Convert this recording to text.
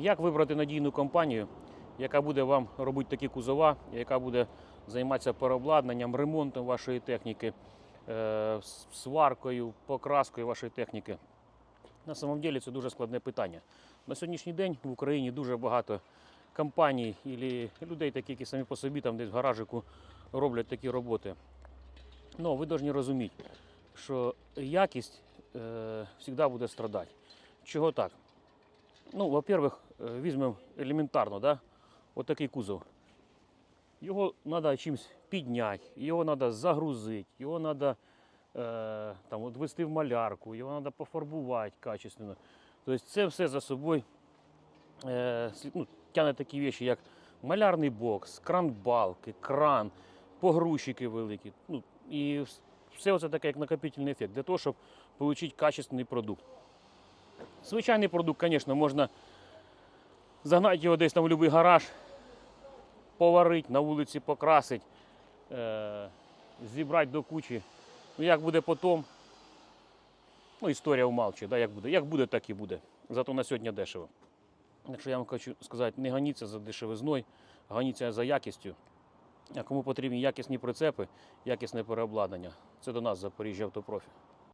Як вибрати надійну компанію, яка буде вам робити такі кузова, яка буде займатися переобладнанням, ремонтом вашої техніки, е, сваркою, покраскою вашої техніки? На самом деле це дуже складне питання. На сьогоднішній день в Україні дуже багато компаній і людей, такі, які самі по собі там десь в гаражику роблять такі роботи. Ну, ви повинні розуміти, що якість е, завжди буде страдати. Чого так? Ну, во-первых, е, візьмемо елементарно, да? от такий кузов. Його треба чимось підняти, його треба загрузити, його треба е, там, от вести в малярку, його треба пофарбувати качественно. Тобто це все за собою е, ну, тягне такі речі, як малярний бокс, кран-балки, кран, погрузчики великі. Ну, і все це таке як накопительний ефект для того, щоб отримати качественний продукт. Звичайний продукт, звісно, можна загнати його десь в будь-який гараж, поварити, на вулиці покрасити, е, зібрати до кучі. Ну, як буде потім, ну, історія умалчує, да, як буде. Як буде, так і буде. Зато на сьогодні дешево. Якщо я вам хочу сказати, не ганіться за дешевизною, ганіться за якістю. А кому потрібні якісні прицепи, якісне переобладнання, це до нас Запоріжжя Автопрофі.